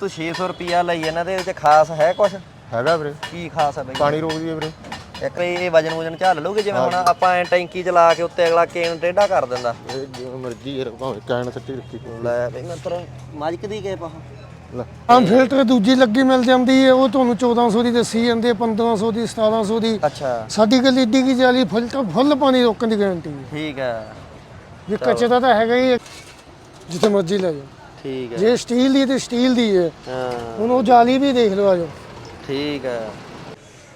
ਤੂੰ 600 ਰੁਪਿਆ ਲਈ ਇਹਨਾਂ ਦੇ ਵਿੱਚ ਖਾਸ ਹੈ ਕੁਛ? ਹੈਗਾ ਵੀਰੇ। ਕੀ ਖਾਸ ਹੈ ਬਈ? ਪਾਣੀ ਰੋਕਦੀ ਹੈ ਵੀਰੇ। ਇੱਕ ਇਹ ਵਜਨ ਵਜਨ ਝੱਲ ਲੂਗੇ ਜਿਵੇਂ ਹੁਣ ਆਪਾਂ ਐ ਟੈਂਕੀ ਚਲਾ ਕੇ ਉੱਤੇ ਅਗਲਾ ਕੇਨ ਟੇਢਾ ਕਰ ਦਿੰਦਾ। ਇਹ ਜਿਵੇਂ ਮਰਜ਼ੀ ਯਾਰ ਭਾਵੇਂ ਕੈਨ ਸੱਟੀ ਰੱਖੀ ਕੋਈ। ਲੈ ਬਈ ਮੈਂ ਤਰ ਮਾਜਕ ਦੀ ਕੇ ਪਾ ਲੈ। ਆਮ ਫਿਲਟਰ ਦੂਜੀ ਲੱਗੀ ਮਿਲ ਜਾਂਦੀ ਹੈ ਉਹ ਤੁਹਾਨੂੰ 1400 ਦੀ ਦੱਸੀ ਜਾਂਦੀ ਹੈ 1500 ਦੀ 1700 ਦੀ। ਅੱਛਾ। ਸਾਡੀ ਗੱਲ ਏਡੀ ਕੀ ਜਾਲੀ ਫਿਲਟਰ ਫੁੱਲ ਪਾਣੀ ਰੋਕਣ ਦੀ ਗਾਰੰਟੀ ਹੈ। ਠੀਕ ਹੈ। ਜੇ ਕੱਚੇ ਦਾ ਤਾਂ ਹੈਗਾ ਹੀ ਹੈ, ਜਿੱਥੇ ਮਰਜ਼ੀ ਲੈ ਜਾਓ। ਠੀਕ ਹੈ। ਜੇ ਸਟੀਲ ਦੀ ਤੇ ਸਟੀਲ ਦੀ ਹੈ। ਹਾਂ। ਹੁਣ ਉਹ ਜਾਲੀ ਵੀ ਦੇਖ ਲਓ ਆਜੋ ਠੀਕ ਹੈ।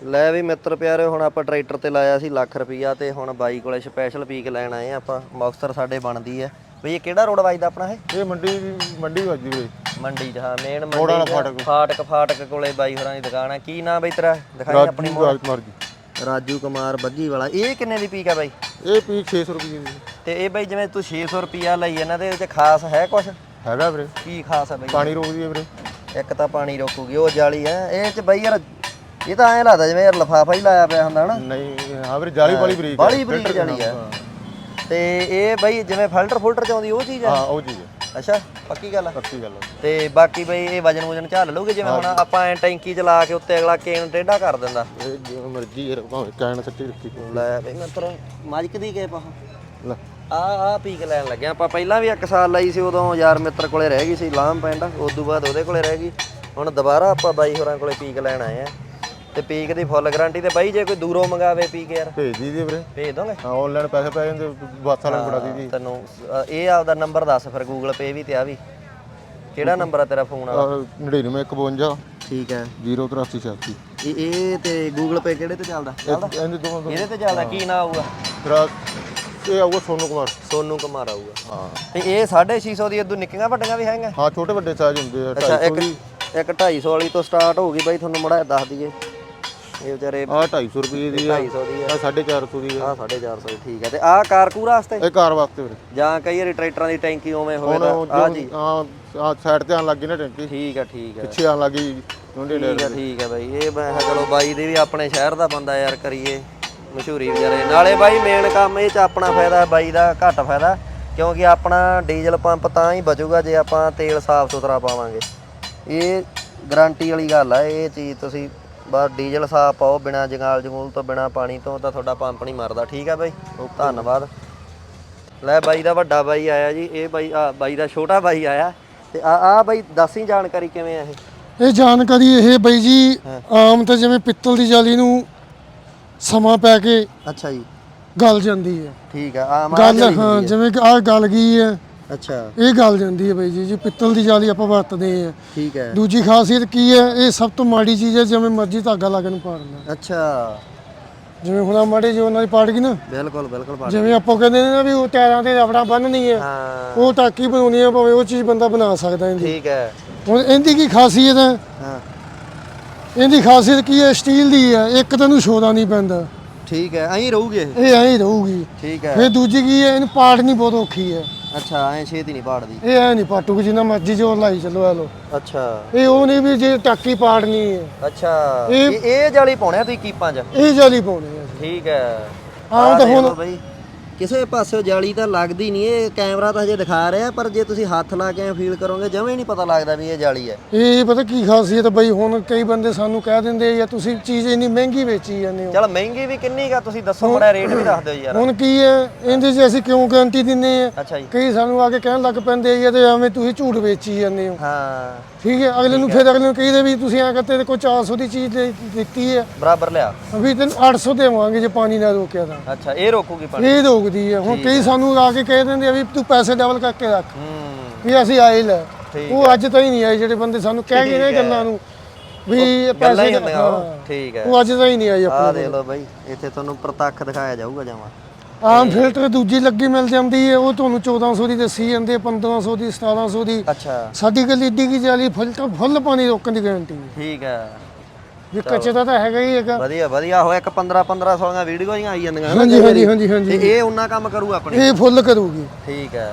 ਲੈ ਵੀ ਮਿੱਤਰ ਪਿਆਰੇ ਹੁਣ ਆਪਾਂ ਟਰੈਕਟਰ ਤੇ ਲਾਇਆ ਸੀ ਲੱਖ ਰੁਪਈਆ ਤੇ ਹੁਣ ਬਾਈ ਕੋਲੇ ਸਪੈਸ਼ਲ ਪੀਕ ਲੈਣ ਆਏ ਆ ਆਪਾਂ। ਮੁਕਤਸਰ ਸਾਡੇ ਬਣਦੀ ਹੈ। ਬਈ ਇਹ ਕਿਹੜਾ ਰੋਡ ਵੱਜਦਾ ਆਪਣਾ ਇਹ? ਇਹ ਮੰਡੀ ਮੰਡੀ ਵੱਜਦੀ ਵੀਰੇ ਮੰਡੀ ਚ ਹਾਂ ਮੇਨ ਵਾਲਾ ਮੰਡੀ ਚ, ਫਾਟਕ। ਫਾਟਕ ਫਾਟਕ ਕੋਲੇ ਬਾਈ ਹੋਰਾਂ ਦੀ ਦੁਕਾਨ ਹੈ ਕੀ ਨਾਮ ਬਈ ਤੇਰਾ? ਦਿਖਾਈ ਆਪਣੀ ਰਾਜੂ ਮੋੜ ਰਾਜਕੁਮਾਰ ਜੀ। ਰਾਜੂ ਕੁਮਾਰ ਬੱਗੀ ਵਾਲਾ। ਇਹ ਕਿੰਨੇ ਦੀ ਪੀਕ ਆ ਬਾਈ? ਇਹ ਪੀ 600 ਰੁਪਏ ਦੀ ਤੇ ਇਹ ਬਾਈ ਜਿਵੇਂ ਤੂੰ 600 ਰੁਪਿਆ ਲਈ ਇਹਨਾਂ ਦੇ ਵਿੱਚ ਖਾਸ ਹੈ ਕੁਛ? ਹੈਗਾ ਵੀਰੇ। ਕੀ ਖਾਸ ਹੈ ਬਾਈ? ਪਾਣੀ ਰੋਕਦੀ ਹੈ ਵੀਰੇ। ਇੱਕ ਤਾਂ ਪਾਣੀ ਰੋਕੂਗੀ ਉਹ ਜਾਲੀ ਹੈ। ਇਹ ਚ ਬਾਈ ਯਾਰ ਇਹ ਤਾਂ ਐਂ ਲੱਗਦਾ ਜਿਵੇਂ ਯਾਰ ਲਫਾਫਾ ਹੀ ਲਾਇਆ ਪਿਆ ਹੁੰਦਾ ਹਨਾ ਨਹੀਂ ਹਾਂ ਵੀਰੇ ਜਾਲੀ ਵਾਲੀ ਬਰੀਕ ਹੈ। ਬਾਹਲੀ ਬਰੀਕ ਜਾਲੀ ਹੈ। ਤੇ ਇਹ ਬਾਈ ਜਿਵੇਂ ਫਿਲਟਰ ਫੁਲਟਰ ਚ ਆਉਂਦੀ ਉਹ ਚੀਜ਼ ਹੈ? ਹਾਂ ਉਹ ਚੀਜ਼ ਹੈ। ਅੱਛਾ ਪੱਕੀ ਗੱਲ ਆ ਪੱਕੀ ਗੱਲ ਹੈ। ਤੇ ਬਾਕੀ ਬਈ ਇਹ ਵਜਨ ਵਜਨ ਝੱਲ ਲੂਗੇ ਜਿਵੇਂ ਹੁਣ ਆਪਾਂ ਐ ਟੈਂਕੀ ਚਲਾ ਕੇ ਉੱਤੇ ਅਗਲਾ ਕੇਨ ਟੇਢਾ ਕਰ ਦਿੰਦਾ। ਇਹ ਜਿਵੇਂ ਮਰਜ਼ੀ ਯਾਰ ਭਾਵੇਂ ਕੈਨ ਸੱਟੀ ਰੱਖੀ। ਲੈ ਬਈ ਮੈਂ ਤਰ ਮਾਜਕ ਦੀ ਕੇ ਪਾ ਲੈ। ਆ ਆ ਪੀਕ ਲੈਣ ਲੱਗਿਆ ਆਪਾਂ ਪਹਿਲਾਂ ਵੀ ਇੱਕ ਸਾਲ ਲਈ ਸੀ ਉਦੋਂ ਯਾਰ ਮਿੱਤਰ ਕੋਲੇ ਰਹਿ ਗਈ ਸੀ ਲਾਮ ਪਿੰਡ। ਉਸ ਤੋਂ ਬਾਅਦ ਉਹਦੇ ਕੋਲੇ ਰਹਿ ਗਈ। ਹੁਣ ਦੁਬਾਰਾ ਆਪਾਂ ਬਾਈ ਹੋਰਾਂ ਕੋਲੇ ਪੀਕ ਲੈਣ ਆਏ ਆ। ਤੇ ਪੀਕ ਦੀ ਫੁੱਲ ਗਾਰੰਟੀ ਤੇ ਬਾਈ ਜੇ ਕੋਈ ਦੂਰੋਂ ਮੰਗਾਵੇ ਪੀਕ ਯਾਰ। ਭੇਜ ਦੀ ਦੀ ਵੀਰੇ। ਭੇਜ ਦੋਗੇ? ਹਾਂ ਆਨਲਾਈਨ ਪੈਸੇ ਪੈ ਜਾਂਦੇ ਬੱਸ ਵਾਲਿਆਂ ਨੂੰ ਫੜਾ ਦੀ ਦੀ ਤੈਨੂੰ ਅ, ਇਹ ਆਪਦਾ ਨੰਬਰ ਦੱਸ ਫਿਰ ਗੂਗਲ ਪੇ ਵੀ ਤੇ ਆ ਵੀ। ਕਿਹੜਾ ਨੰਬਰ ਆ ਤੇਰਾ ਫੋਨ ਵਾਲਾ? 9951 ਠੀਕ ਹੈ। 08386 ਇਹ ਇਹ ਤੇ ਗੂਗਲ ਪੇ ਕਿਹੜੇ ਤੇ ਚੱਲਦਾ? ਚੱਲਦਾ? ਇਹਦੇ ਦੋਵਾਂ ਇਹਦੇ ਤੇ ਚੱਲਦਾ ਕੀ ਨਾਂ ਆਊਗਾ? ਤੇਰਾ ਇਹ ਆਊਗਾ ਸੋਨੂ ਕੁਮਾਰ। ਸੋਨੂ ਕੁਮਾਰ ਆਊਗਾ। ਹਾਂ। ਤੇ ਇਹ 650 ਦੀ ਇਦੋਂ ਨਿੱਕੀਆਂ ਵੱਡੀਆਂ ਵੀ ਹੈਗੀਆਂ? ਹਾਂ ਛੋਟੇ ਵੱਡੇ ਸਾਈਜ਼ ਹੁੰਦੇ ਆ ਅੱਛਾ 250 ਇੱਕ ਇੱਕ 250 ਵਾਲੀ ਤੋਂ ਸਟਾਰਟ ਹੋਊਗੀ ਬਾਈ ਤੁਹਾਨੂੰ ਮੜਾ ਦੱਸ ਦਈਏ। ਇਹ ਵਿਚਾਰੇ ਆ 250 ਰੁਪਏ ਦੀ ਆ। 250 ਦੀ ਆ। 450 ਦੀ ਆ। ਆ 450 ਦੀ ਠੀਕ ਹੈ ਤੇ ਆਹ ਕਾਰਕੂਰ ਵਾਸਤੇ? ਇਹ ਕਾਰ ਵਾਸਤੇ ਵੀਰੇ। ਜਾਂ ਕਈ ਵਾਰੀ ਟਰੈਕਟਰਾਂ ਦੀ ਟੈਂਕੀ ਉਵੇਂ ਹੋਵੇ ਹੁਣ ਤਾਂ ਆ ਜੀ ਹਾਂ ਆ ਸਾਈਡ ਤੇ ਆਣ ਲੱਗੀ ਨਾ ਟੈਂਕੀ। ਠੀਕ ਹੈ ਠੀਕ ਹੈ ਪਿੱਛੇ ਆਣ ਲੱਗੀ ਲੈ ਠੀਕ ਹੈ ਠੀਕ ਹੈ ਬਾਈ। ਇਹ ਮੈਂ ਕਿਹਾ ਚਲੋ ਬਾਈ ਦੇ ਵੀ ਆਪਣੇ ਸ਼ਹਿਰ ਦਾ ਬੰਦਾ ਯਾਰ ਕਰੀਏ। ਮਸ਼ਹੂਰੀ ਵਿਚਾਰੇ ਨਾਲੇ ਬਾਈ ਮੇਨ ਕੰਮ ਇਹ ਚ ਆਪਣਾ ਫਾਇਦਾ ਬਾਈ ਦਾ ਘੱਟ ਫਾਇਦਾ ਕਿਉਂਕਿ ਆਪਣਾ ਡੀਜ਼ਲ ਪੰਪ ਤਾਂ ਹੀ ਬਚੂਗਾ ਜੇ ਆਪਾਂ ਤੇਲ ਸਾਫ਼ ਸੁਥਰਾ ਪਾਵਾਂਗੇ। ਇਹ ਗਾਰੰਟੀ ਵਾਲੀ ਗੱਲ ਆ ਇਹ ਚੀਜ਼ ਤੁਸੀਂ ਬਸ ਡੀਜ਼ਲ ਸਾਫ਼ ਪਾਓ ਬਿਨਾ ਜੰਗਾਲ ਜੰਗੂਲ ਤੋਂ ਬਿਨਾ ਪਾਣੀ ਤੋਂ ਤਾਂ ਤੁਹਾਡਾ ਪੰਪ ਨਹੀਂ ਮਰਦਾ। ਠੀਕ ਹੈ ਬਾਈ? ਧੰਨਵਾਦ। ਲੈ ਬਾਈ ਦਾ ਵੱਡਾ ਬਾਈ ਆਇਆ ਜੀ ਇਹ ਬਾਈ ਆ ਬਾਈ ਦਾ ਛੋਟਾ ਬਾਈ ਆਇਆ। ਤੇ ਆ ਆ ਬਾਈ ਦੱਸੀ ਜਾਣਕਾਰੀ ਕਿਵੇਂ ਆ ਇਹ? ਇਹ ਜਾਣਕਾਰੀ ਇਹ ਬਈ ਜੀ ਆਮ ਤਾਂ ਜਿਵੇਂ ਪਿੱਤਲ ਦੀ ਜਾਲੀ ਨੂੰ ਸਮਾਂ ਪੈ ਕੇ ਅੱਛਾ ਜੀ। ਗਲ ਜਾਂਦੀ ਹੈ। ਠੀਕ ਆ ਆ ਗੱਲ ਹਾਂ ਜਿਵੇਂ ਕਿ ਆਹ ਗਲ ਗਈ ਹੈ? ਅੱਛਾ। ਇਹ ਗਲ ਜਾਂਦੀ ਹੈ ਬਈ ਜੀ ਜੀ ਪਿੱਤਲ ਦੀ ਜਾਲੀ ਆਪਾਂ ਵਰਤਦੇ ਆ ਠੀਕ ਹੈ। ਦੂਜੀ ਖਾਸੀਅਤ ਕੀ ਹੈ? ਇਹ ਸਭ ਤੋਂ ਮਾੜੀ ਚੀਜ਼ ਹੈ ਜਿਵੇਂ ਮਰਜ਼ੀ ਧਾਗਾ ਲਾ ਕੇ ਨੂੰ ਪਾੜਨਾ ਅੱਛਾ। ਜਿਵੇਂ ਹੁਣ ਮਾੜੇ ਜੋ ਉਹਨਾਂ ਦੀ ਪਾੜ ਗਈ ਨਾ। ਬਿਲਕੁਲ ਬਿਲਕੁਲ ਪਾ ਜਿਵੇਂ ਆਪਾਂ ਕਹਿੰਦੇ ਨੇ ਨਾ ਵੀ ਉਹ ਟਾਇਰਾਂ ਤੇ ਰਬੜਾ ਬੰਨਣੀ ਹੈ। ਹਾਂ। ਉਹ ਟਾਕੀ ਬਣਾਉਣੀ ਹੈ ਭਾਵੇਂ ਉਹ ਚੀਜ਼ ਬੰਦਾ ਬਣਾ ਸਕਦਾ ਇਹਦੀ ਠੀਕ ਹੈ। ਹੁਣ ਇਹਦੀ ਕੀ ਖਾਸੀਅਤ ਹੈ? ਹਾਂ। ਇਹਦੀ ਖਾਸੀਅਤ ਕੀ ਹੈ? ਸਟੀਲ ਦੀ ਹੈ। ਇੱਕ ਤਾਂ ਇਹਨੂੰ ਛੋਦਾ ਨਹੀਂ ਪੈਂਦਾ। ਠੀਕ ਹੈ ਐਂ ਰਹੂਗੀ ਇਹ? ਇਹ ਐਂ ਹੀ ਰਹੂਗੀ। ਠੀਕ ਹੈ। ਫਿਰ ਦੂਜੀ ਕੀ ਹੈ? ਇਹਨੂੰ ਪਾੜਨੀ ਬਹੁਤ ਔਖੀ ਹੈ। ਅੱਛਾ ਐਂ ਛੇਤੀ ਨਹੀਂ ਪਾੜਦੀ। ਇਹ ਐ ਨਹੀਂ ਪਾਟੂਗੀ ਜਿੰਨਾ ਮਰਜ਼ੀ ਜ਼ੋਰ ਲਾਈ ਚੱਲੋ ਆ ਲੋ ਅੱਛਾ। ਇਹ ਉਹ ਨਹੀਂ ਵੀ ਜੇ ਟਾਕੀ ਪਾੜਨੀ ਹੈ। ਅੱਛਾ। ਇਹ- ਇਹ ਜਾਲੀ ਪਾਉਣੇ ਤੁਸੀਂ ਕੀਪਾਂ 'ਚ? ਇਹ ਜਾਲੀ ਪਾਉਣੀ ਹੈ ਠੀਕ ਹੈ। ਆਹ ਤਾਂ ਹੁਣ- ਬਈ। ਕਿਸੇ ਪਾਸੇ ਜਾਲੀ ਤਾਂ ਲੱਗਦੀ ਨਹੀਂ ਇਹ ਕੈਮਰਾ ਤਾਂ ਹਜੇ ਦਿਖਾ ਰਿਹਾ ਪਰ ਜੇ ਤੁਸੀਂ ਹੱਥ ਲਾ ਕੇ ਫੀਲ ਕਰੋਗੇ ਜਮੇ ਨਹੀਂ ਪਤਾ ਲੱਗਦਾ ਵੀ ਇਹ ਜਾਲੀ ਹੈ। ਇਹ ਪਤਾ ਕੀ ਖਾਸੀਅਤ ਹੈ ਬਈ ਹੁਣ ਕਈ ਬੰਦੇ ਸਾਨੂੰ ਕਹਿ ਦਿੰਦੇ ਜਾਂ ਤੁਸੀਂ ਚੀਜ਼ ਇੰਨੀ ਮਹਿੰਗੀ ਵੇਚੀ ਜਾਂਦੇ ਹੋ। ਚਲ ਮਹਿੰਗੀ ਵੀ ਕਿੰਨੀ ਕਾ ਤੁਸੀਂ ਦੱਸੋ ਮੜਾ ਰੇਟ ਵੀ ਦੱਸ ਦਿਓ ਯਾਰ। ਹੁਣ ਕੀ ਹੈ ਇਹਦੇ 'ਚ ਅਸੀਂ ਕਿਉਂ ਗਾਰੰਟੀ ਦਿੰਨੇ ਆ? ਕਈ ਸਾਨੂੰ ਆ ਕੇ ਕਹਿਣ ਲੱਗ ਪੈਂਦੇ ਆ ਤੇ ਐਵੇਂ ਤੁਸੀਂ ਝੂਠ ਵੇਚੀ ਜਾਂਦੇ ਹੋ। ਹਾਂ। ਠੀਕ ਹੈ ਅਗਲੇ ਨੂੰ ਫਿਰ ਅਗਲੇ ਨੂੰ ਕਹੀਦੇ ਵੀ ਤੁਸੀਂ ਆ ਕਰਤੇ ਕੋਈ 400 ਦੀ ਚੀਜ਼ ਦੇ- ਦਿੱਤੀ ਹੈ। ਬਰਾਬਰ ਲਿਆ। ਵੀ ਤੈਨੂੰ 800 ਦੇਵਾਂਗੇ ਜੇ ਪਾਣੀ ਨਾ ਰੋਕਿਆ ਤਾਂ। ਅੱਛਾ ਇਹ ਰੋਕੂਗੀ ਪਾਣੀ? ਇਹ ਰੋਕਦੀ ਹੈ। ਹੁਣ ਕਈ ਸਾਨੂੰ ਆ ਕੇ ਕਹਿ ਦਿੰਦੇ ਆ ਵੀ ਤੂੰ ਪੈਸੇ ਡਬਲ ਕਰਕੇ ਰੱਖ। ਹੂੰ। ਵੀ ਅਸੀਂ ਆਏ ਲੈ। ਉਹ ਅੱਜ ਤਾਂ ਹੀ ਨਹੀਂ ਆਏ ਜਿਹੜੇ ਬੰਦੇ ਸਾਨੂੰ ਕਹਿ ਗਏ ਨੇ ਗੱਲਾਂ ਨੂੰ। ਵੀ ਪੈਸੇ ਠੀਕ ਹੈ। ਉਹ ਅੱਜ ਤਾਂ ਹੀ ਨਹੀਂ ਆਹ ਆਪਣੇ ਦੇਖ ਲਓ ਬਾਈ ਇੱਥੇ ਤੁਹਾਨੂੰ ਪ੍ਰਤੱਖ ਦਿਖਾਇਆ ਜਾਊਗਾ ਜਾਵਾਂ ਆਮ ਫਿਲਟਰ ਦੂਜੀ ਲੱਗੀ ਮਿਲ ਜਾਂਦੀ ਹੈ ਉਹ ਤੁਹਾਨੂੰ 1400 ਦੀ ਦੱਸੀ ਜਾਂਦੀ ਹੈ 1500 ਦੀ 1700 ਦੀ। ਅੱਛਾ। ਸਾਡੀ ਗੱਲ ਏਡੀ ਕੀ ਜਾਲੀ ਫਿਲਟਰ ਫੁੱਲ ਪਾਣੀ ਰੋਕਣ ਦੀ ਗਾਰੰਟੀ ਹੈ। ਠੀਕ ਹੈ। ਜੇ ਕੱਚੇ ਦਾ ਤਾਂ ਹੈਗਾ ਹੀ ਹੈਗਾ। ਵਧੀਆ ਵਧੀਆ ਹੋਇਆ ਇੱਕ 15 15 16 ਵੀਡੀਓ ਹੀ ਆਈ ਜਾਂਦੀਆਂ ਹਾਂਜੀ ਹਾਂਜੀ। ਹਾਂਜੀ ਹਾਂਜੀ। ਤੇ ਇਹ ਉਹਨਾਂ ਕੰਮ ਕਰੂ ਆਪਣੀ? ਇਹ ਫੁੱਲ ਕਰੂਗੀ। ਠੀਕ ਹੈ।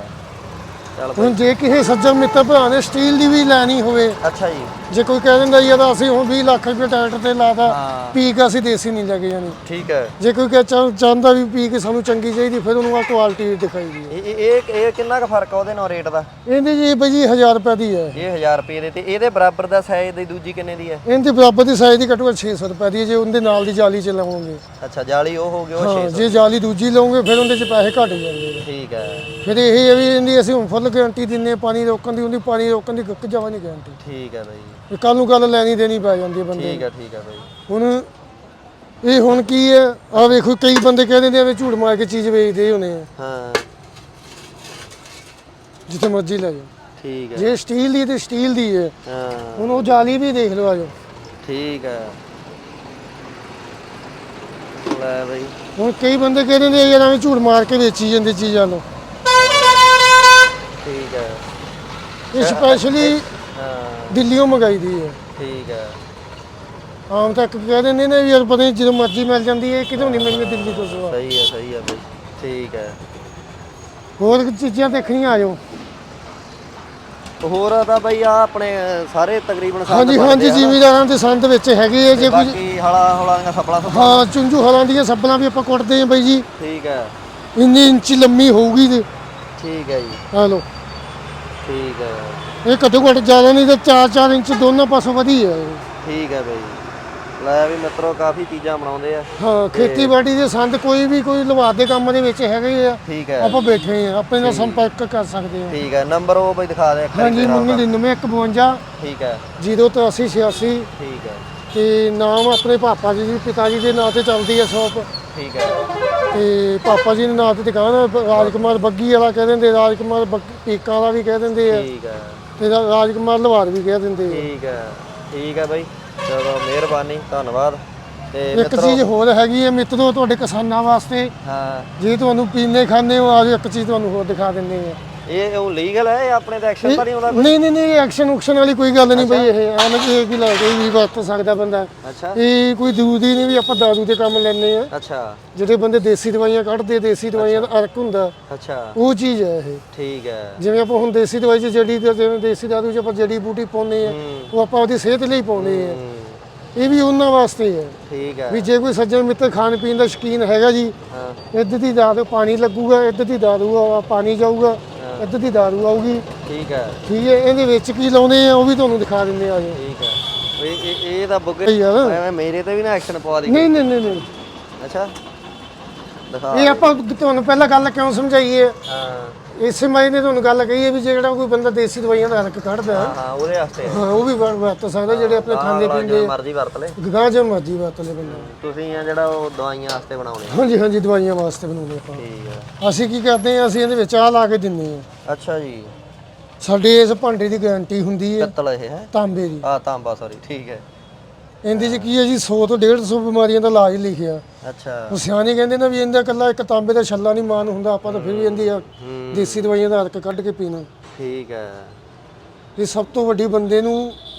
ਹੁਣ ਜੇ ਕਿਸੇ ਸੱਜਣ ਮਿੱਤਰ ਭਰਾ ਨੇ ਸਟੀਲ ਦੀ ਵੀ ਲੈਣੀ ਹੋਵੇ ਅੱਛਾ ਜੀ। ਜੇ ਕੋਈ ਕਹਿ ਦਿੰਦਾ ਯਾਰ ਅਸੀਂ ਹੁਣ 20 ਲੱਖ ਰੁਪਏ ਟਰੈਕਟਰ ਤੇ ਲਾਤਾ। ਪੀਕ ਅਸੀਂ ਦੇਸੀ ਨਹੀਂ ਲੈ ਕੇ ਜਾਣੀ। ਠੀਕ ਹੈ। ਜੇ ਕੋਈ ਕਹਿ ਚਾਹ- ਚਾਹੁੰਦਾ ਵੀ ਪੀਕ ਸਾਨੂੰ ਚੰਗੀ ਚਾਹੀਦੀ ਫਿਰ ਉਹਨੂੰ ਆ ਕੁਆਲਿਟੀ ਦਿਖਾਈ ਦੀ ਇਹ ਇਹ ਕਿੰਨਾ ਕੁ ਫ਼ਰਕ ਆ ਉਹਦੇ ਨਾਲ ਰੇਟ ਦਾ? ਇਹਦੀ ਜੀ ਬਈ ਜੀ 1000 ਰੁਪਏ ਦੀ ਹੈ। ਇਹ 1000 ਰੁਪਏ ਦੇ ਤੇ ਇਹਦੇ ਬਰਾਬਰ ਦਾ ਸਾਈਜ਼ ਦੀ ਦੂਜੀ ਕਿੰਨੇ ਦੀ ਹੈ? ਇਹਦੇ ਬਰਾਬਰ ਦੀ ਸਾਈਜ਼ ਦੀ ਘੱਟੋ ਘੱਟ 600 ਰੁਪਏ ਦੀ ਜੇ ਉਹਦੇ ਨਾਲ ਦੀ ਜਾਲੀ ਚ ਲਾਉਂਗੇ ਅੱਛਾ ਜਾਲੀ ਉਹ ਹੋ ਗਿਆ ਉਹ ਹਾਂ 600 ਜੇ ਜਾਲੀ ਦੂਜੀ ਲਾਉਂਗੇ ਫਿਰ ਉਹਦੇ ਚ ਪੈਸੇ ਘੱਟ ਜਾਂਦੇ ਨੇ। ਠੀਕ ਹੈ। ਫਿਰ ਇਹ ਵੀ ਇਹਦੀ ਅਸੀਂ ਹੁਣ ਫੁੱਲ ਗਾਰੰਟੀ ਦਿੰਨੇ ਪਾਣੀ ਰੋਕਣ ਦੀ ਉਹਦੀ ਪਾਣੀ ਰੋਕਣ ਦੀ ਗੱਕ ਜਾਵਾ ਨਹੀਂ ਗਾਰੰਟੀ ਠੀਕ ਹੈ ਬਾਈ। ਇਹ ਕੱਲ ਨੂੰ ਗੱਲ ਲੈਣੀ ਦੇਣੀ ਪੈ ਜਾਂਦੀ ਹੈ ਬੰਦੇ ਠੀਕ ਹੈ ਠੀਕ ਹੈ ਬਾਈ। ਹੁਣ ਇਹ ਹੁਣ ਕੀ ਹੈ? ਆ ਵੇਖੋ ਕਈ ਬੰਦੇ ਕਹਿ ਦਿੰਦੇ ਆ ਵੀ ਝੂਠ ਮਾਰ ਕੇ ਚੀਜ਼ ਵੇਚਦੇ ਹੋਣੇ ਆ। ਹਾਂ। ਜਿੱਥੇ ਮਰਜ਼ੀ ਲੈ ਜਾਓ। ਠੀਕ ਹੈ। ਜੇ ਸਟੀਲ ਦੀ ਤੇ ਸਟੀਲ ਦੀ ਹੈ। ਹਾਂ। ਹੁਣ ਉਹ ਜਾਲੀ ਵੀ ਦੇਖ ਲਓ ਆਜੋ ਠੀਕ ਹੈ। ਲੈ ਬਾਈ। ਹੁਣ ਕਈ ਬੰਦੇ ਕਹਿ ਦਿੰਦੇ ਆ ਯਾਰ ਐਵੇਂ ਝੂਠ ਮਾਰ ਕੇ ਵੇਚੀ ਜਾਂਦੇ ਚੀਜ਼ਾਂ ਨੂੰ। ਠੀਕ ਹੈ ਇਹ ਸਪੈਸ਼ਲੀ ਹਾਂ। ਦਿੱਲੀੋਂ ਮੰਗਾਈ ਦੀ ਹੈ। ਠੀਕ ਹੈ ਆਮ ਤੱਕ ਕਹਿ ਦਿੰਦੇ ਨੇ ਵੀ ਯਾਰ ਪਤਾ ਨਹੀਂ ਜਦੋਂ ਮਰਜ਼ੀ ਮਿਲ ਜਾਂਦੀ ਹੈ ਕਿਤੋਂ ਨਹੀਂ ਮਿਲਣੀ ਦਿੱਲੀ ਤੋਂ ਸਵਾ। ਸਹੀ ਹੈ ਸਹੀ ਹੈ ਬਾਈ। ਠੀਕ ਹੈ ਹੋਰ ਚੀਜ਼ਾਂ ਦੇਖਣੀਆਂ ਆਜੋ। ਹੋਰ ਤਾਂ ਬਾਈ ਆ ਆਪਣੇ ਸਾਰੇ ਤਕਰੀਬਨ ਸੰਦ ਹਾਂਜੀ ਬਣਦੇ ਹਾਂਜੀ ਆ ਨਾ। ਜ਼ਿਮੀਦਾਰਾਂ ਦੇ ਸੰਦ ਵਿੱਚ ਹੈਗੇ ਆ ਜੇ ਕੋਈ ਬਾਕੀ ਹਲਾ ਹਲਾ ਦੀਆਂ ਸਪਲਾ ਸੁਪਲਾ ਹਾਂ ਚੁੰਝੂ ਹਲਾਂ ਦੀਆਂ ਸੱਬਲਾਂ ਵੀ ਆਪਾਂ ਕੁੱਟਦੇ ਆ ਬਾਈ ਜੀ। ਠੀਕ ਹੈ ਇੰਨੀ ਇੰਚ ਲੰਮੀ ਹੋਊਗੀ ਤੇ। ਠੀਕ ਹੈ ਜੀ। ਆ ਲਓ। ਠੀਕ ਹੈ ਇਹ ਘੱਟੋ ਘੱਟ ਜ਼ਿਆਦਾ ਨਹੀਂ ਤੇ 4-4 ਇੰਚ ਦੋਨੋਂ ਪਾਸੋਂ ਵਧੀ ਹੈ। ਇਹ। ਠੀਕ ਹੈ ਬਾਈ। ਲੈ ਵੀ ਮਿੱਤਰੋ ਕਾਫੀ ਚੀਜ਼ਾਂ ਬਣਾਉਂਦੇ ਆ। ਹਾਂ ਖੇਤੀਬਾੜੀ ਦੇ ਸੰਦ ਕੋਈ ਵੀ ਕੋਈ ਲਵਾਦ ਦੇ ਕੰਮ ਦੇ ਵਿੱਚ ਹੈਗੇ ਆ। ਠੀਕ ਹੈ। ਆਪਾਂ ਬੈਠੇ ਆ ਆਪਣੇ ਨਾਲ ਸੰਪਰਕ ਕਰ ਸਕਦੇ ਆ ਠੀਕ ਹੈ ਨੰਬਰ ਉਹ ਬਈ ਦਿਖਾ ਦੇ ਇੱਕ ਵਾਰੀ ਹਾਂਜੀ ਫਿਰ ਆਪਦਾ। 9951 ਠੀਕ ਹੈ। 08386 ਠੀਕ ਹੈ। ਤੇ ਨਾਮ ਆਪਣੇ ਪਾਪਾ ਜੀ ਦੀ ਪਿਤਾ ਜੀ ਦੇ ਨਾਂ ਤੇ ਚੱਲਦੀ ਹੈ ਸ਼ਾਪ। ਠੀਕ ਹੈ। ਤੇ ਪਾਪਾ ਜੀ ਦੇ ਨਾਂ ਤੇ ਦੁਕਾਨ ਆ, ਰਾਜਕੁਮਾਰ ਬੱਗੀ ਵਾਲਾ ਕਹਿ ਦਿੰਦੇ ਰਾਜਕੁਮਾਰ ਬੱਗ- ਪੀਕਾਂ ਵਾਲਾ ਵੀ ਕਹਿ ਦਿੰਦੇ ਆ। ਠੀਕ ਹੈ ਤੇ ਰਾ- ਰਾਜਕੁਮਾਰ ਲਵਾਰ ਵੀ ਕਹਿ ਦਿੰਦੇ ਆ। ਠੀਕ ਹੈ ਠੀਕ ਹੈ ਬਾਈ। ਚਲੋ ਮਿਹਰਬਾਨੀ ਧੰਨਵਾਦ। ਤੇ ਇੱਕ ਮਿੱਤਰੋ ਚੀਜ਼ ਹੋਰ ਹੈਗੀ ਹੈ ਮਿੱਤਰੋ ਤੁਹਾਡੇ ਕਿਸਾਨਾਂ ਵਾਸਤੇ। ਹਾਂ। ਜੇ ਤੁਹਾਨੂੰ ਪੀਨੇ ਖਾਣੇ ਹੋ ਆਜੋ ਇੱਕ ਚੀਜ਼ ਤੁਹਾਨੂੰ ਹੋਰ ਦਿਖਾ ਦਿੰਦੇ ਆ। ਇਹ ਉਹ ਲੀਗਲ ਹੈ ਇਹ ਆਪਣੇ ਤੇ ਐਕਸ਼ਨ ਤਾਂ ਨਹੀਂ ਆਉਂਦਾ ਨਹੀਂ ਨਹੀਂ ਨਹੀਂ ਐਕਸ਼ਨ ਉਕਸ਼ਨ ਵਾਲੀ ਕੋਈ ਗੱਲ ਨਹੀਂ ਬਈ ਇਹ ਐਵੇਂ ਕਿ ਇਹ ਕੀ ਲੈ ਕੇ ਵੀ ਵਰਤ ਸਕਦਾ ਬੰਦਾ। ਅੱਛਾ। ਇਹ ਕੋਈ ਦੂਦੀ ਨਹੀਂ ਵੀ ਆਪਾਂ ਦਾਰੂ ਦੇ ਕੰਮ ਲੈਣੇ ਆ ਅੱਛਾ। ਜਿਹੜੇ ਬੰਦੇ ਦੇਸੀ ਦਵਾਈਆਂ ਕੱਢਦੇ ਦੇਸੀ ਦਵਾਈਆਂ ਦਾ ਅਰਕ ਹੁੰਦਾ। ਅੱਛਾ। ਉਹ ਚੀਜ਼ ਹੈ ਇਹ। ਠੀਕ ਹੈ। ਜਿਵੇਂ ਆਪਾਂ ਹੁਣ ਦੇਸੀ ਦਵਾਈ 'ਚ ਜੜੀ ਤੇ ਜਿਵੇਂ ਦੇਸੀ ਦਾਰੂ 'ਚ ਆਪਾਂ ਜੜੀ ਬੂਟੀ ਪਾਉਂਦੇ ਆ ਉਹ ਆਪਾਂ ਉਹਦੀ ਸਿਹਤ ਲਈ ਪਾਉਂਦੇ ਆ ਇਹ ਵੀ ਉਹਨਾਂ ਵਾਸਤੇ ਹੈ ਠੀਕ ਹੈ। ਵੀ ਜੇ ਕੋਈ ਸੱਜਣ ਮਿੱਤਰ ਖਾਣ ਪੀਣ ਦਾ ਸ਼ੌਕੀਨ ਹੈਗਾ ਜੀ ਹਾਂ। ਇੱਧਰ ਦੀ ਦਾਰੂ ਪਾਣੀ ਲੱਗੂਗਾ ਇੱਧਰ ਦੀ ਦਾਰੂ ਪਾਣੀ ਜਾਊਗਾ। ਇੱਧਰ ਦੀ ਦਾਰੂ ਆਊਗੀ। ਠੀਕ ਹੈ। ਠੀਕ ਹੈ ਇਹਦੇ ਵਿੱਚ ਕੀ ਲਾਉਂਦੇ ਆ ਉਹ ਵੀ ਤੁਹਾਨੂੰ ਦਿਖਾ ਦਿੰਦੇ ਆ ਜੀ ਠੀਕ ਹੈ। ਇਹ ਇਹ ਇਹ ਤਾਂ ਬੁੱਗੇ ਯਾਰ ਐਵੇਂ ਮੇਰੇ ਤੇ ਵੀ ਨਾ ਐਕਸ਼ਨ ਪਵਾ ਦੀ। ਨਹੀਂ ਨਹੀਂ ਨਹੀਂ ਨਹੀਂ। ਅੱਛਾ। ਦਿਖਾ। ਇਹ ਆਪਾਂ ਤੁਹਾਨੂੰ ਪਹਿਲਾਂ ਗੱਲ ਕਿਉਂ ਸਮਝਾਈਏ? ਹਾਂ। ਇਸੇ ਮਾਈ ਨੇ ਤੁਹਾਨੂੰ ਗੱਲ ਕਹੀ ਹੈ ਵੀ ਜਿਹੜਾ ਕੋਈ ਬੰਦਾ ਦੇਸੀ ਦਵਾਈਆਂ ਦਾ ਹਰਕ ਕੱਢਦਾ ਹਾਂ, ਹਾਂ ਉਹਦੇ ਵਾਸਤੇ। ਹਾਂ ਉਹ ਵੀ ਵਰ- ਵਰਤ ਸਕਦਾ ਜਿਹੜੇ ਆਪਣੇ ਖਾਂਦੇ ਪੀਂਦੇ ਮਰਜ਼ੀ ਵਰਤ ਲੈ। ਗਾਂ ਜੋ ਮਰਜ਼ੀ ਵਰਤ ਲੈ ਬੰਦਾ। ਤੁਸੀਂ ਆ ਜਿਹੜਾ ਉਹ ਦਵਾਈਆਂ ਵਾਸਤੇ ਬਣਾਉਣੇ ਆ। ਹਾਂਜੀ ਹਾਂਜੀ ਦਵਾਈਆਂ ਵਾਸਤੇ ਬਣਾਉਂਦੇ ਆਪਾਂ। ਠੀਕ ਹੈ ਅਸੀਂ ਕੀ ਕਰਦੇ ਹਾਂ ਅਸੀਂ ਇਹਦੇ ਵਿੱਚ ਆਹ ਲਾ ਕੇ ਦਿੰਦੇ ਹਾਂ ਅੱਛਾ ਜੀ। ਸਾਡੇ ਇਸ ਭਾਂਡੇ ਦੀ ਗਾਰੰਟੀ ਹੁੰਦੀ ਹੈ ਪਿੱਤਲ ਇਹ ਹੈ। ਤਾਂਬੇ ਦੀ। ਆ ਤਾਂਬਾ ਸੌਰੀ ਠੀਕ ਹੈ। ਇਹਦੇ 'ਚ ਕੀ ਹੈ ਜੀ 100 ਤੋਂ 150 ਬਿਮਾਰੀਆਂ ਦਾ ਇਲਾਜ ਲਿਖਿਆ। ਅੱਛਾ। ਉਹ ਸਿਆਣੇ ਕਹਿੰਦੇ ਨੇ ਵੀ ਇਹਦਾ ਇਕੱਲਾ ਇੱਕ ਤਾਂਬੇ ਦਾ ਛੱਲਾ ਨਹੀਂ ਮਾਨ ਹੁੰਦਾ ਆਪਾਂ ਤਾਂ ਫਿਰ ਵੀ ਇਹਦੀ ਆ ਦੇਸੀ ਦਵਾਈਆਂ ਦਾ ਹਰਕ ਕੱਢ ਕੇ ਪੀਣਾ। ਠੀਕ ਹੈ। ਇਹ ਸਭ ਤੋਂ ਵੱਡੀ ਬੰਦੇ ਨੂੰ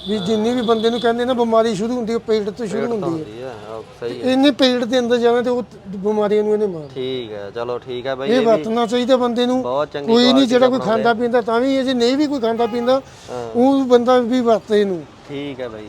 ਵੀ ਜਿੰਨੀ ਵੀ ਬੰਦੇ ਨੂੰ ਕਹਿੰਦੇ ਨਾ ਬਿਮਾਰੀ ਸ਼ੁਰੂ ਹੁੰਦੀ ਹੈ ਪੇਟ ਤੋਂ ਸ਼ੁਰੂ ਹੁੰਦੀ ਹੈ। ਸਹੀ ਇਹਨੇ ਪੇਟ ਦੇ ਅੰਦਰ ਜਾਣਾ ਤੇ ਉਹ ਬਿਮਾਰੀਆਂ ਨੂੰ ਇਹਨੇ ਮਾਰ ਠੀਕ ਹੈ ਚਲੋ ਠੀਕ ਹੈ ਬਾਈ ਇਹ ਵਰਤਣਾ ਚਾਹੀਦਾ ਬੰਦੇ ਨੂੰ। ਕੋਈ ਨਹੀਂ ਜਿਹੜਾ ਕੋਈ ਖਾਂਦਾ ਪੀਂਦਾ ਤਾਂ ਵੀ ਇਹ ਜੇ ਨਹੀਂ ਵੀ ਕੋਈ ਖਾਂਦਾ ਪੀਂਦਾ ਉਹ ਬੰਦਾ ਵੀ ਵਰਤੇ ਇਹਨੂੰ। ਠੀਕ ਹੈ ਬਾਈ।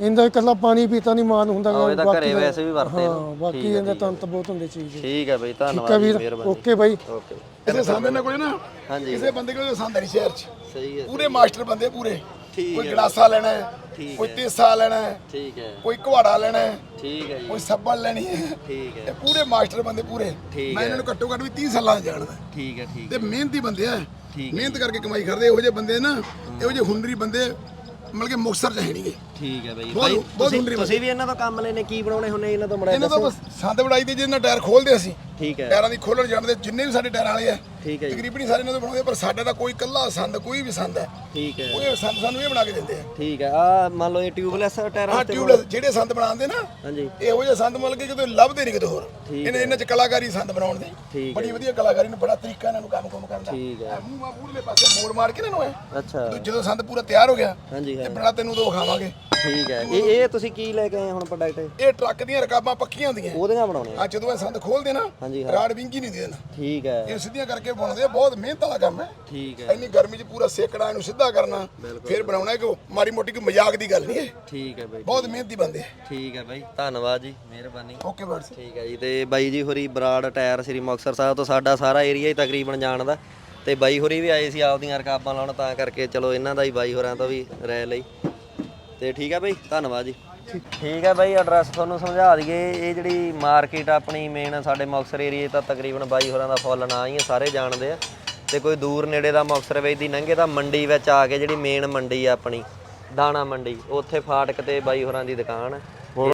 ਇਹਦਾ ਇਕੱਲਾ ਪਾਣੀ ਪੀਤਾ ਨਹੀਂ ਮਾਨ ਹੁੰਦਾ ਆਹ, ਘਰੇ ਦਾ- ਵੈਸੇ ਵੀ ਵਰਤੇ ਹਾਂ ਇਹਨੂੰ ਬਾਕੀ ਇਹਦਾ ਤੰਤ ਬਹੁਤ ਹੁੰਦੇ ਚੀਜ਼ ਦੇ। ਠੀਕ ਹੈ ਬਾਈ ਠੀਕ ਹੈ ਧੰਨਵਾਦ ਜੀ ਵੀਰ ਮਿਹਰਬਾਨੀ। Okay bye. ਓਕੇ। ਕਿਸੇ ਸੰਦੇ ਨੇ ਕੋਈ ਨਾ? ਹਾਂਜੀ। ਕਿਸੇ ਬੰਦੇ ਕੋਲ ਸੰਦ ਨਹੀਂ ਸ਼ਹਿਰ 'ਚ। ਸਹੀ ਹੈ ਪੂਰੇ ਮਾਸਟਰ ਬੰਦੇ ਪੂਰੇ। ਠੀਕ ਕੋਈ ਗਲਾਸਾ ਲੈਣਾ ਹੈ ਠੀਕ ਕੋਈ ਤੇਸਾ ਲੈਣਾ ਹੈ ਠੀਕ ਹੈ। ਕੋਈ ਘਵਾੜਾ ਲੈਣਾ ਹੈ ਠੀਕ ਹੈ ਜੀ। ਕੋਈ ਸੱਬਲ ਲੈਣੀ ਹੈ। ਠੀਕ ਹੈ। ਇਹ ਪੂਰੇ ਮਾਸਟਰ ਬੰਦੇ ਪੂਰੇ। ਠੀਕ ਮੈਂ ਇਹਨਾਂ ਨੂੰ ਘੱਟੋ ਘੱਟ ਵੀ 30 ਸਾਲਾਂ ਦਾ ਜਾਣਦਾ। ਠੀਕ ਹੈ ਠੀਕ ਤੇ ਮਿਹਨਤੀ ਬੰਦੇ ਆ। ਠੀਕ ਮਿਹਨਤ ਕਰਕੇ ਕਮਾਈ ਕਰਦੇ ਇਹੋ ਜਿਹੇ ਬੰਦੇ ਨਾ ਇਹੋ ਜਿਹੇ ਹੁਨਰੀ ਬੰਦੇ ਮਤਲਬ ਕਿ ਮੁਕਸਰ ਚ ਹੈ ਨਹੀਂਗੇ। ਠੀਕ ਹੈ ਬਾਈ। ਬਹੁਤ- ਬਾਈ ਬਹੁਤ ਤੁਸੀਂ ਵੀ ਇਹਨਾਂ ਤੋਂ ਕੰਮ ਲੈਨੇ ਕੀ ਬਣਾਉਣੇ ਹੁੰਨੇ ਇਹਨਾਂ ਤੋਂ ਮੜਾ ਇਹਨਾਂ ਤੋਂ ਬਸ ਸੰਦ ਵੜਾਈ ਦੇ ਜਿਹਨਾਂ ਟਾਇਰ ਖੋਲਦੇ ਅਸੀਂ। ਠੀਕ ਹੈ। ਟਾਇਰਾਂ ਦੀ ਖੋਲਣ ਜਾਣਦੇ ਜਿੰਨੇ ਵੀ ਸਾਡੇ ਟਾਇਰਾਂ ਵਾਲੇ ਆ ਠੀਕ ਹੈ ਜੀ। ਤਕਰੀਬਨ ਹੀ ਸਾਰੇ ਇਹਨਾਂ ਤੋਂ ਬਣਾਉਂਦੇ ਪਰ ਸਾਡਾ ਤਾਂ ਕੋਈ ਕੱਲਾ ਸੰਦ ਕੋਈ ਵੀ ਸੰਦ ਹੈ। ਠੀਕ ਹੈ। ਉਹ ਸੰਦ ਸਾਨੂੰ ਇਹ ਬਣਾ ਕੇ ਦਿੰਦੇ ਆ। ਠੀਕ ਹੈ। ਆ ਮੰਨ ਲਓ ਇਹ ਟਿਊਬਲੈਸ ਟਾਇਰਾਂ ਹਾਂ ਤੇ ਟਿਊਬਲੈਸ ਜਿਹੜੇ ਸੰਦ ਬਣਾਉਂਦੇ ਨਾ ਹਾਂਜੀ। ਇਹੋ ਜਿਹੇ ਸੰਦ ਮਿਲ ਕੇ ਕਿਤੇ ਲੱਭਦੇ ਨਹੀਂ ਕਿਤੇ ਹੋਰ। ਠੀਕ ਇਹਨੇ ਇਹਨਾਂ ਚ ਕਲਾਕਾਰੀ ਸੰਦ ਬਣਾਉਣ ਦੀ। ਠੀਕ ਬੜੀ ਵਧੀਆ ਕਲਾਕਾਰੀ ਨੇ ਬੜਾ ਤਰੀਕਾ ਇਹਨਾਂ ਨੂੰ ਕੰਮ ਕੰਮ ਕਰਦਾ ਠੀਕ ਹੈ। ਮੂੰਹ ਮਾ ਪੂਰਲੇ ਪਾਸੇ ਮੋੜ ਮਾਰ ਕੇ ਨਾ ਨੂੰ ਐ ਅੱਛਾ। ਜਦੋਂ ਸੰਦ ਪੂਰਾ ਤਿਆਰ ਹੋ ਗਿਆ ਹਾਂਜੀ ਤੇ ਹਾਂ ਤੈਨੂੰ ਉਦੋਂ ਵਿਖਾਵਾਂਗੇ। ਠੀਕ ਹੈ। ਇਹ ਇਹ ਤੁਸੀਂ ਕੀ ਲੈ ਕੇ ਆਏ ਹੁਣ ਪ੍ਰੋਡਕਟ ਇਹ ਟਰੱਕ ਦੀਆਂ ਰਕਾਬਾਂ ਪੱਕੀਆਂ ਹੁੰਦੀਆਂ। ਉਹਦੀਆਂ ਬਣਾਉਣੇ ਆ ਆ ਜਦੋਂ ਇਹ ਸੰਦ ਖੋਲਦੇ ਨਾ ਹਾਂਜੀ ਹਾਂ। ਰਾੜ ਵਿੰਗੀ ਨਹੀਂ ਦੇ ਦੇਣਾ। ਠੀਕ ਹੈ। ਇਹ ਸਿੱਧੀਆਂ ਕਰਕੇ ਕੇ ਬਣਾਉਂਦੇ ਆ ਬਹੁਤ ਮਿਹਨਤ ਵਾਲਾ ਕੰਮ ਹੈ। ਠੀਕ ਹੈ। ਇੰਨੀ ਗਰਮੀ 'ਚ ਪੂਰਾ ਸੇਕਣਾ ਇਹਨੂੰ ਸਿੱਧਾ ਕਰਨਾ ਫਿਰ ਬਣਾਉਣਾ ਕਿ ਮਾੜੀ ਮੋਟੀ ਕੋਈ ਮਜ਼ਾਕ ਦੀ ਗੱਲ ਨਹੀਂ ਹੈ। ਠੀਕ ਹੈ ਬਾਈ। ਬਹੁਤ ਮਿਹਨਤੀ ਬੰਦੇ ਠੀਕ ਹੈ ਬਾਈ ਧੰਨਵਾਦ ਜੀ ਮਿਹਰਬਾਨੀ। ਓਕੇ ਬਰਸ ਠੀਕ ਹੈ ਜੀ ਤੇ ਬਾਈ ਜੀ ਹੋਰੀ ਬਰਾੜ ਟਾਇਰ ਸ੍ਰੀ ਮੁਕਤਸਰ ਸਾਹਿਬ ਤੋਂ ਸਾਡਾ ਸਾਰਾ ਏਰੀਆ ਹੀ ਤਕਰੀਬਨ ਜਾਣਦਾ। ਤੇ ਬਾਈ ਹੋਰੀ ਵੀ ਆਏ ਸੀ ਆਪਦੀਆਂ ਰਕਾਬਾਂ ਲਾਉਣ ਤਾਂ ਕਰਕੇ ਚਲੋ ਇਹਨਾਂ ਦਾ ਹੀ ਬਾਈ ਹੋਰਾਂ ਤੋਂ ਵੀ ਰਾਇ ਲਈ। ਤੇ ਠੀਕ ਹੈ ਬਾਈ ਧੰਨਵਾਦ ਜੀ। ਠੀਕ ਹੈ ਬਾਈ ਐਡਰੈਸ ਤੁਹਾਨੂੰ ਸਮਝਾ ਦਈਏ। ਇਹ ਜਿਹੜੀ ਮਾਰਕੀਟ ਆਪਣੀ ਮੇਨ ਸਾਡੇ ਮੁਕਤਸਰ ਏਰੀਏ ਤਾਂ ਤਕਰੀਬਨ ਬਾਈ ਹੋਰਾਂ ਦਾ ਫੁੱਲ ਨਾ ਹੀ ਹੈ ਸਾਰੇ ਜਾਣਦੇ ਆ। ਤੇ ਕੋਈ ਦੂਰ ਨੇੜੇ ਦਾ ਮੁਕਤਸਰ ਵੇਚ ਦੀ ਲੰਘੇ ਤਾਂ ਮੰਡੀ ਵਿੱਚ ਆ ਕੇ ਜਿਹੜੀ ਮੇਨ ਮੰਡੀ ਆ ਆਪਣੀ, ਦਾਣਾ ਮੰਡੀ, ਉੱਥੇ ਫਾਟਕ ਤੇ ਬਾਈ ਹੋਰਾਂ ਦੀ ਦੁਕਾਨ ਹੈ